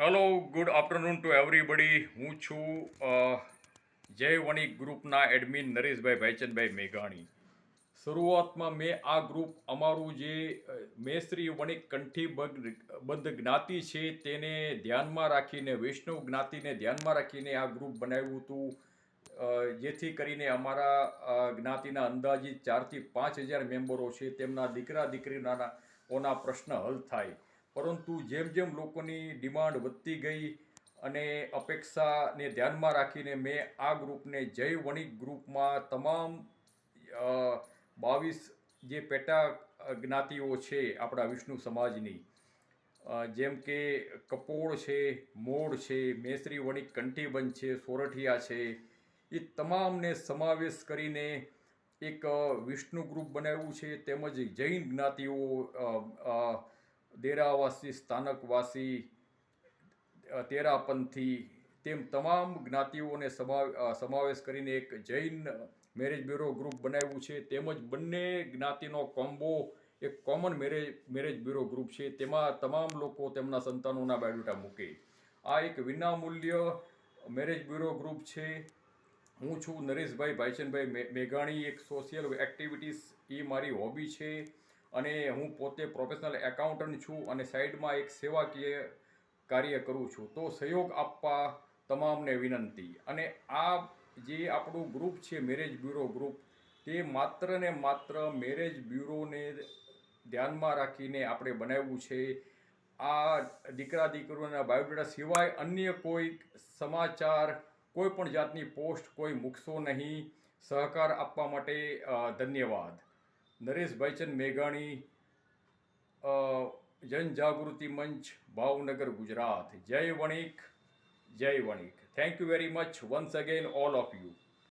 Hello good afternoon to everybody હું છું જય વણિક ગ્રુપના એડમિન નરેશભાઈ ભાઈચંદભાઈ મેઘાણી. શરૂઆતમાં મેં આ ગ્રુપ અમારું જે મેશ્રી વણિક કંઠી બંધ જ્ઞાતિ છે તેને ધ્યાનમાં રાખીને, વૈષ્ણવ જ્ઞાતિને ધ્યાનમાં રાખીને આ ગ્રુપ બનાવ્યું હતું. જેથી કરીને અમારા જ્ઞાતિના અંદાજિત ચારથી પાંચ હજાર મેમ્બરો છે. તેમના દીકરા દીકરીના ઓના પ્રશ્ન હલ થાય. પરંતુ જેમ જેમ લોકોની ડિમાન્ડ વધતી ગઈ અને અપેક્ષાને ધ્યાનમાં રાખીને મેં આ ગ્રુપને જય વણિક ગ્રુપમાં તમામ બાવીસ જે પેટા જ્ઞાતિઓ છે આપણા વિષ્ણુ સમાજની જેમ કે કપોળ છે મોડ છે મેસરી વણિક કંઠીબંધ છે, સોરઠિયા છે, એ તમામને સમાવેશ કરીને એક વિષ્ણુ ગ્રુપ બનાવ્યું છે, તેમજ જૈન જ્ઞાતિઓ દેરાવાસી સ્થાનકવાસી તેરાપંથી તેમ તમામ જ્ઞાતિઓને સમા સમાવેશ કરીને એક જૈન મેરેજ બ્યુરો ગ્રુપ બનાવ્યું છે. તેમજ બંને જ્ઞાતિનો કોમ્બો એક common marriage marriage bureau group છે. તેમાં તમામ લોકો તેમના સંતાનોના બાયોડેટા મૂકે. આ એક વિનામૂલ્ય મેરેજ બ્યુરો ગ્રુપ છે. હું છું નરેશભાઈ ભાઈચંદભાઈ મેઘાણી, એક સોશિયલ એક્ટિવિટીઝ એ મારી હોબી છે. અને હું પોતે પ્રોફેશનલ એકાઉન્ટન્ટ છું અને સાઈડમાં એક સેવાકીય કાર્ય કરું છું. તો સહયોગ આપવા તમામને વિનંતી. અને આ જે આપણું ગ્રુપ છે મેરેજ બ્યુરો ગ્રુપ તે માત્ર ને માત્ર મેરેજ બ્યુરોને ધ્યાનમાં રાખીને આપણે બનાવ્યું છે. આ દીકરા દીકરીઓના બાયોડેટા સિવાય અન્ય કોઈ સમાચાર, કોઈ પણ જાતની પોસ્ટ કોઈ મૂકશો નહીં. સહકાર આપવા માટે ધન્યવાદ. નરેશ ભાઈચંદ મેઘાણી જનજાગૃતિ મંચ, ભાવનગર, ગુજરાત. જય વણિક જય Vanik. Thank you very much once again all of you